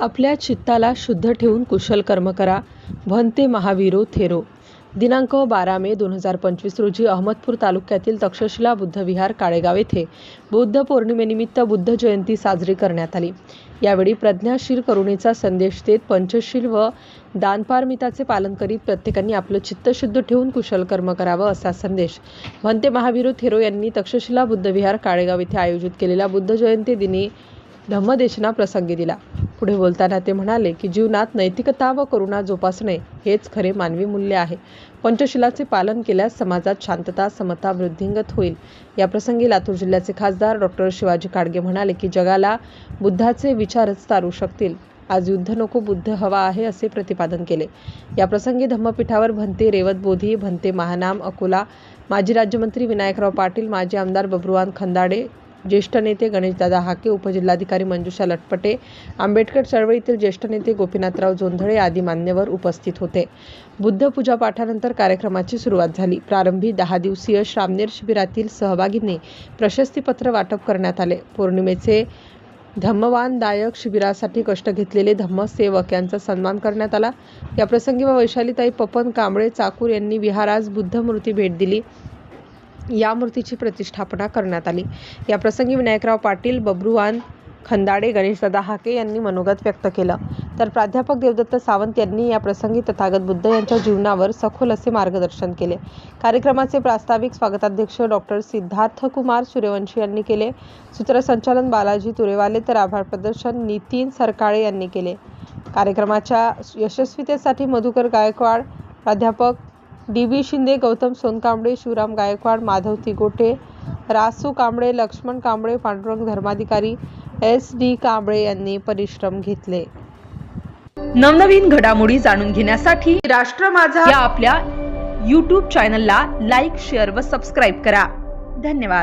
आपल्या चित्ताला शुद्ध ठेवून कुशल कर्म करा. भन्ते महावीरो थेरो. दिनांक बारा मे दोन हजार पंचवीस रोजी अहमदपूर तालुक्यातील तक्षशिला बुद्धविहार काळेगाव येथे बुद्ध पौर्णिमेनिमित्त बुद्ध जयंती साजरी करण्यात आली. यावेळी प्रज्ञाशील करुणेचा संदेश देत पंचशील व दानपारमिताचे पालन करीत प्रत्येकाने आपलं चित्त शुद्ध ठेवून कुशल कर्म करावं असा संदेश भन्ते महावीरो थेरो यांनी तक्षशिला बुद्धविहार काळेगाव येथे आयोजित केलेल्या बुद्ध जयंती दिनी धम्मदेशना प्रसंगी दिला. पुढे बोलताना ते म्हणाले की जीवनात नैतिकता व करुणा जोपासणे हेच खरे मानवी मूल्य आहे. पंचशिलाचे पालन केल्यास समाजात शांतता समता वृद्धिंगत होईल. या प्रसंगी लातूर जिल्ह्याचे खासदार डॉक्टर शिवाजी काडगे म्हणाले की जगाला बुद्धाचे विचारच तारू शकतील. आज युद्ध नको बुद्ध हवा आहे असे प्रतिपादन केले. या प्रसंगी धम्मपीठावर भंते रेवत बोधी भंते महानाम अकोला माजी राज्यमंत्री विनायकराव पाटील माजी आमदार बब्रुवान खंदाडे ज्येष्ठ नेते गणेशदादा हाके उपजिल्हाधिकारी मंजुषा लटपटे आंबेडकर चळवळीतील ज्येष्ठ नेते गोपीनाथराव जोंधळे आदी मान्यवर उपस्थित होते. बुद्ध पूजा पाठानंतर कार्यक्रमाची सुरुवात झाली. प्रारंभी दहा दिवसीय श्रामनेर शिबिरातील सहभागींनी प्रशस्तीपत्र वाटप करण्यात आले. पौर्णिमेचे धम्मवानदायक शिबिरासाठी कष्ट घेतलेले धम्मसेवक यांचा सन्मान करण्यात आला. या प्रसंगी व वैशालीताई पपन कांबळे चाकूर यांनी विहारास बुद्ध मूर्ती भेट दिली. या मूर्तीची प्रतिष्ठापना करण्यात आली. या प्रसंगी विनायकराव पाटील बब्रुवान खंदाडे गणेशदादा हाके यांनी मनोगत व्यक्त केलं. तर प्राध्यापक देवदत्त सावंत यांनी या प्रसंगी तथागत बुद्ध यांच्या जीवनावर सखोल असे मार्गदर्शन केले. कार्यक्रमाचे प्रास्ताविक स्वागताध्यक्ष डॉक्टर सिद्धार्थ कुमार सूर्यवंशी यांनी केले. सूत्रसंचालन बालाजी तुरेवाले तर आभार प्रदर्शन नितीन सरकाळे यांनी केले. कार्यक्रमाच्या यशस्वीतेसाठी मधुकर गायकवाड प्राध्यापक D B Shinde Gautam Sonkamble Shivram Gaikwad Madhav Tigote Rasu Kamble Laxman Kamble Pandurang Dharmadhikari S D Kamble यांनी परिश्रम घेतले. नवनवीन घडामोडी जाणून घेण्यासाठी राष्ट्र माझा या आपल्या यूट्यूब चॅनलला लाईक शेअर व सबस्क्राईब करा. धन्यवाद.